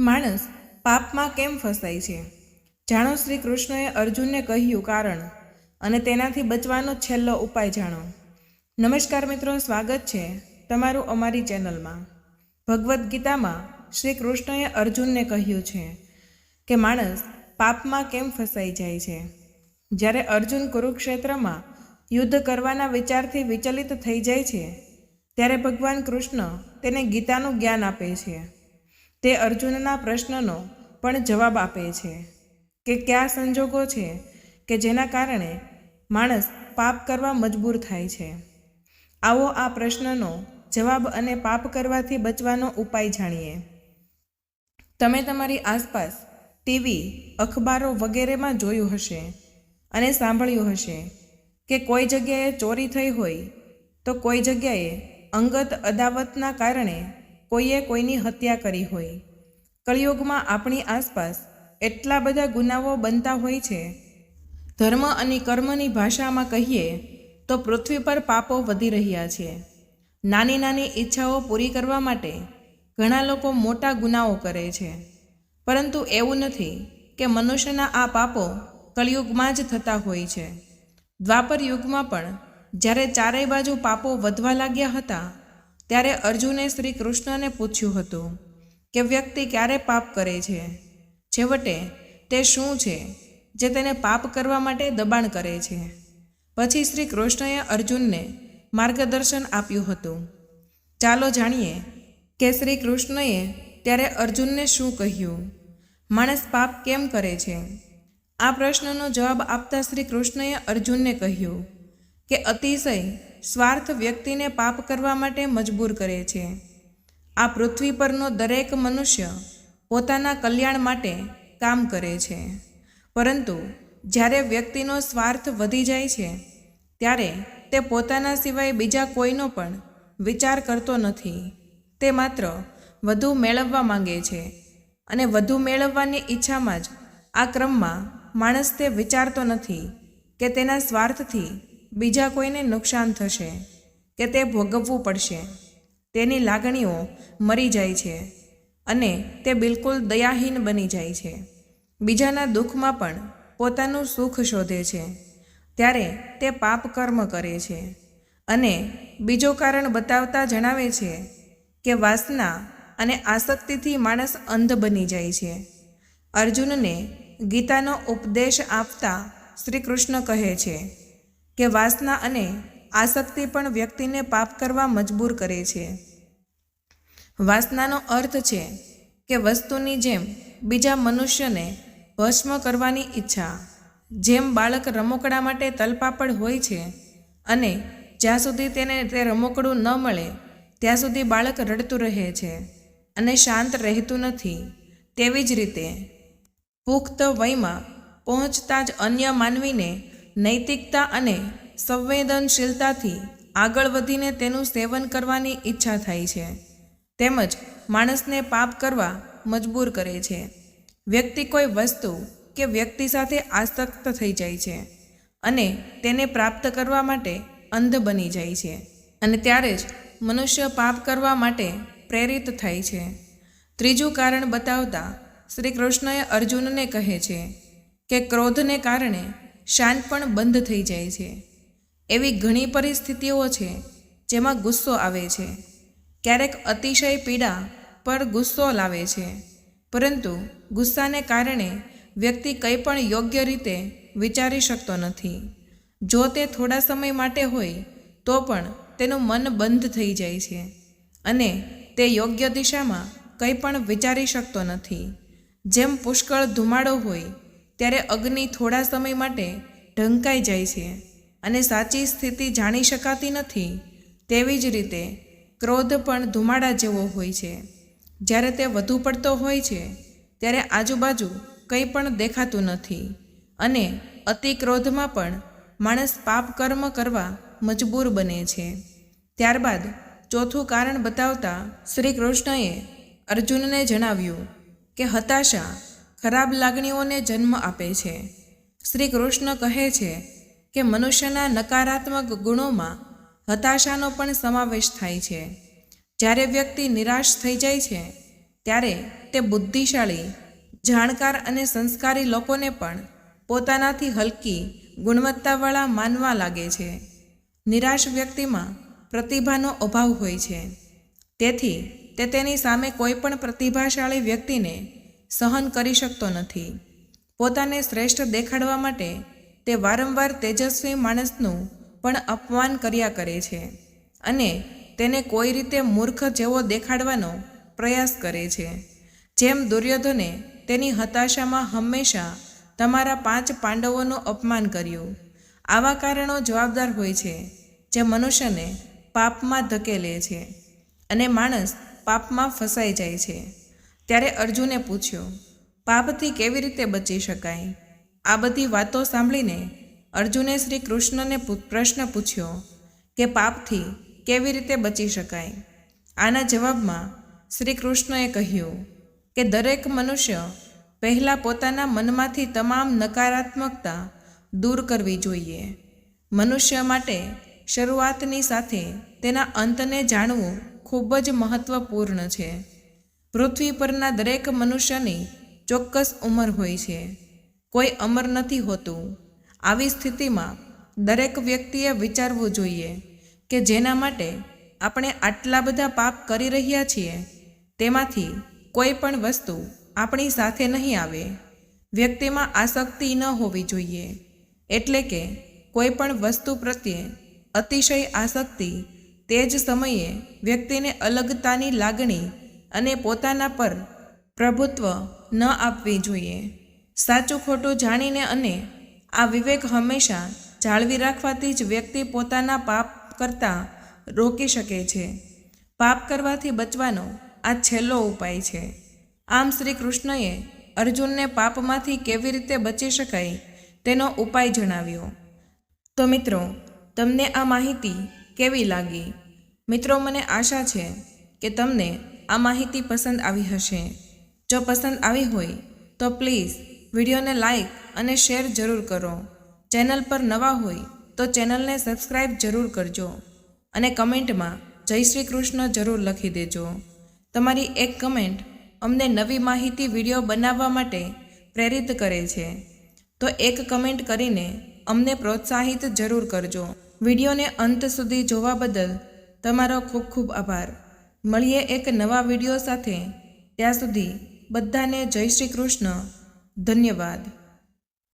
માણસ પાપમાં કેમ ફસાય છે? જાણો શ્રી કૃષ્ણએ અર્જુનને કહ્યું કારણ અને તેનાથી બચવાનો છેલ્લો ઉપાય જાણો. નમસ્કાર મિત્રો, સ્વાગત છે તમારું અમારી ચેનલમાં. ભગવદ્ ગીતામાં શ્રી કૃષ્ણએ અર્જુનને કહ્યું છે કે માણસ પાપમાં કેમ ફસાઈ જાય છે? જ્યારે અર્જુન કુરુક્ષેત્રમાં યુદ્ધ કરવાના વિચારથી વિચલિત થઈ જાય છે, ત્યારે ભગવાન કૃષ્ણ તેને ગીતાનું જ્ઞાન આપે છે. તે અર્જુનના પ્રશ્નનો પણ જવાબ આપે છે કે કયા સંજોગો છે કે જેના કારણે માણસ પાપ કરવા મજબૂર થાય છે. આવો આ પ્રશ્નનો જવાબ અને પાપ કરવાથી બચવાનો ઉપાય જાણીએ. તમે તમારી આસપાસ ટીવી, અખબારો વગેરેમાં જોયું હશે અને સાંભળ્યું હશે કે કોઈ જગ્યાએ ચોરી થઈ હોય તો કોઈ જગ્યાએ અંગત અદાવતના કારણે કોઈએ કોઈની હત્યા કરી હોય. કળિયુગમાં આપણી આસપાસ એટલા બધા ગુનાઓ બનતા હોય છે. ધર્મ અને કર્મની ભાષામાં કહીએ તો પૃથ્વી પર પાપો વધી રહ્યા છે. નાની નાની ઈચ્છાઓ પૂરી કરવા માટે ઘણા લોકો મોટા ગુનાઓ કરે છે. પરંતુ એવું નથી કે મનુષ્યના આ પાપો કળિયુગમાં જ થતા હોય છે. દ્વાપર યુગમાં પણ જ્યારે ચારેય બાજુ પાપો વધવા લાગ્યા હતા ત્યારે અર્જુને શ્રી કૃષ્ણને પૂછ્યું હતું કે, વ્યક્તિ ક્યારે પાપ કરે છે? છેવટે તે શું છે જે તેને પાપ કરવા માટે દબાણ કરે છે? પછી શ્રી કૃષ્ણએ અર્જુનને માર્ગદર્શન આપ્યું હતું. ચાલો જાણીએ કે શ્રી કૃષ્ણએ ત્યારે અર્જુનને શું કહ્યું? માણસ પાપ કેમ કરે છે? આ પ્રશ્નનો જવાબ આપતા શ્રી કૃષ્ણએ અર્જુનને કહ્યું કે, અતિશય સ્વાર્થ વ્યક્તિને પાપ કરવા માટે મજબૂર કરે છે. આ પૃથ્વી પરનો દરેક મનુષ્ય પોતાના કલ્યાણ માટે કામ કરે છે. પરંતુ જ્યારે વ્યક્તિનો સ્વાર્થ વધી જાય છે, ત્યારે તે પોતાના સિવાય બીજા કોઈનો પણ વિચાર કરતો નથી. તે માત્ર વધુ મેળવવા માંગે છે અને વધુ મેળવવાની ઈચ્છામાં જ આ ક્રમમાં માણસ તે વિચારતો નથી કે તેના સ્વાર્થથી બીજા કોઈને નુકસાન થશે કે તે ભોગવવું પડશે. તેની લાગણીઓ મરી જાય છે અને તે બિલકુલ દયાહીન બની જાય છે. બીજાના દુઃખમાં પણ પોતાનું સુખ શોધે છે. ત્યારે તે પાપ કર્મ કરે છે અને બીજો કારણ બતાવતા જણાવે છે કે વાસના અને આસક્તિથી માણસ અંધ બની જાય છે. અર્જુનને ગીતાનો ઉપદેશ આપતા શ્રી કૃષ્ણ કહે છે કે વાસના અને આસક્તિ પણ વ્યક્તિને પાપ કરવા મજબૂર કરે છે. વાસનાનો અર્થ છે કે વસ્તુની જેમ બીજા મનુષ્યને ભસ્મ કરવાની ઈચ્છા, જેમ બાળક રમકડા માટે તલપાપડ હોય છે અને જ્યાં સુધી તેને તે રમકડું ન મળે, ત્યાં સુધી બાળક રડતું રહે છે અને શાંત રહેતું નથી. તેવી જ રીતે પુખ્ત વયમાં પહોંચતા જ અન્ય માનવીને નૈતિકતા અને સંવેદનશીલતાથી આગળ વધીને તેનું સેવન કરવાની ઈચ્છા થાય છે. તેમજ માણસને પાપ કરવા મજબૂર કરે છે. વ્યક્તિ કોઈ વસ્તુ કે વ્યક્તિ સાથે આસક્ત થઈ જાય છે અને તેને પ્રાપ્ત કરવા માટે અંધ બની જાય છે અને ત્યારે જ મનુષ્ય પાપ કરવા માટે પ્રેરિત થાય છે. ત્રીજું કારણ બતાવતા શ્રી કૃષ્ણએ અર્જુનને કહે છે કે ક્રોધને કારણે શાંત પણ બંધ થઈ જાય છે. એવી ઘણી પરિસ્થિતિઓ છે જેમાં ગુસ્સો આવે છે. ક્યારેક અતિશય પીડા પર ગુસ્સો લાવે છે. પરંતુ ગુસ્સાને કારણે વ્યક્તિ કંઈ પણ યોગ્ય રીતે વિચારી શકતો નથી. જો તે થોડા સમય માટે હોય, તો પણ તેનું મન બંધ થઈ જાય છે અને તે યોગ્ય દિશામાં કંઈ પણ વિચારી શકતો નથી. જેમ પુષ્કળ ધુમાડો હોય ત્યારે અગ્નિ થોડા સમય માટે ઢંકાઈ જાય છે અને સાચી સ્થિતિ જાણી શકાતી નથી તેવી જ રીતે ક્રોધ પણ ધુમાડા જેવો હોય છે. જ્યારે તે વધુ પડતો હોય છે, ત્યારે આજુબાજુ કંઈ પણ દેખાતું નથી અને અતિ ક્રોધમાં પણ માણસ પાપ કર્મ કરવા મજબૂર બને છે. ત્યારબાદ ચોથું કારણ બતાવતા શ્રી કૃષ્ણએ અર્જુનને જણાવ્યું કે, હતાશા ખરાબ લાગણીઓને જન્મ આપે છે. શ્રી કૃષ્ણ કહે છે કે મનુષ્યના નકારાત્મક ગુણોમાં હતાશાનો પણ સમાવેશ થાય છે. જ્યારે વ્યક્તિ નિરાશ થઈ જાય છે, ત્યારે તે બુદ્ધિશાળી, જાણકાર અને સંસ્કારી લોકોને પણ પોતાનાથી હલકી ગુણવત્તાવાળા માનવા લાગે છે. નિરાશ વ્યક્તિમાં પ્રતિભાનો અભાવ હોય છે. તેથી તે તેની સામે કોઈ પણ પ્રતિભાશાળી વ્યક્તિને સહન કરી શકતો નથી. પોતાને શ્રેષ્ઠ દેખાડવા માટે તે વારંવાર તેજસ્વી માણસનું પણ અપમાન કર્યા કરે છે અને તેને કોઈ રીતે મૂર્ખ જેવો દેખાડવાનો પ્રયાસ કરે છે. જેમ દુર્યોધને તેની હતાશામાં હંમેશા તમારા પાંચ પાંડવોનું અપમાન કર્યું. આવા કારણો જવાબદાર હોય છે જે મનુષ્યને પાપમાં ધકેલે છે અને માણસ પાપમાં ફસાઈ જાય છે. ત્યારે અર્જુને પૂછ્યું, પાપથી કેવી રીતે બચી શકાય? આ બધી વાતો સાંભળીને અર્જુને શ્રી કૃષ્ણને પ્રશ્ન પૂછ્યો કે, પાપથી કેવી રીતે બચી શકાય? આના જવાબમાં શ્રી કૃષ્ણએ કહ્યું કે, દરેક મનુષ્ય પહેલાં પોતાના મનમાંથી તમામ નકારાત્મકતા દૂર કરવી જોઈએ. મનુષ્ય માટે શરૂઆતની સાથે તેના અંતને જાણવું ખૂબ જ મહત્વપૂર્ણ છે. પૃથ્વી પરના દરેક મનુષ્યની ચોક્કસ ઉંમર હોય છે. કોઈ અમર નથી હોતું. આવી સ્થિતિમાં દરેક વ્યક્તિએ વિચારવું જોઈએ કે જેના માટે આપણે આટલા બધા પાપ કરી રહ્યા છીએ, તેમાંથી કોઈ પણ વસ્તુ આપણી સાથે નહીં આવે. વ્યક્તિમાં આસક્તિ ન હોવી જોઈએ. એટલે કે કોઈ પણ વસ્તુ પ્રત્યે અતિશય આસક્તિ તે જ સમયે વ્યક્તિને અલગતાની લાગણી અને પોતાના પર પ્રભુત્વ ન આપવી જોઈએ. સાચું ખોટું જાણીને અને આ વિવેક હંમેશા જાળવી રાખવાથી જ વ્યક્તિ પોતાના પાપ કરતાં રોકી શકે છે. પાપ કરવાથી બચવાનો આ છેલ્લો ઉપાય છે. આમ શ્રી કૃષ્ણએ અર્જુનને પાપમાંથી કેવી રીતે બચી શકાય તેનો ઉપાય જણાવ્યો. તો મિત્રો, તમને આ માહિતી કેવી લાગી? મિત્રો, મને આશા છે કે તમને આ માહિતી પસંદ આવી હશે. જો પસંદ આવી હોય, તો પ્લીઝ વિડીયોને લાઇક અને શેર જરૂર કરો. ચેનલ પર નવા હોય, તો ચેનલને સબસ્ક્રાઈબ જરૂર કરજો અને કમેન્ટમાં જય શ્રી કૃષ્ણ જરૂર લખી દેજો. તમારી એક કમેન્ટ અમને નવી માહિતી વીડિયો બનાવવા માટે પ્રેરિત કરે છે. તો એક કમેન્ટ કરીને અમને પ્રોત્સાહિત જરૂર કરજો. વિડીયોને અંત સુધી જોવા બદલ તમારો ખૂબ ખૂબ આભાર. મળીએ એક નવા વીડિયો સાથે. ત્યાં સુધી બધાને જય શ્રી કૃષ્ણ. ધન્યવાદ.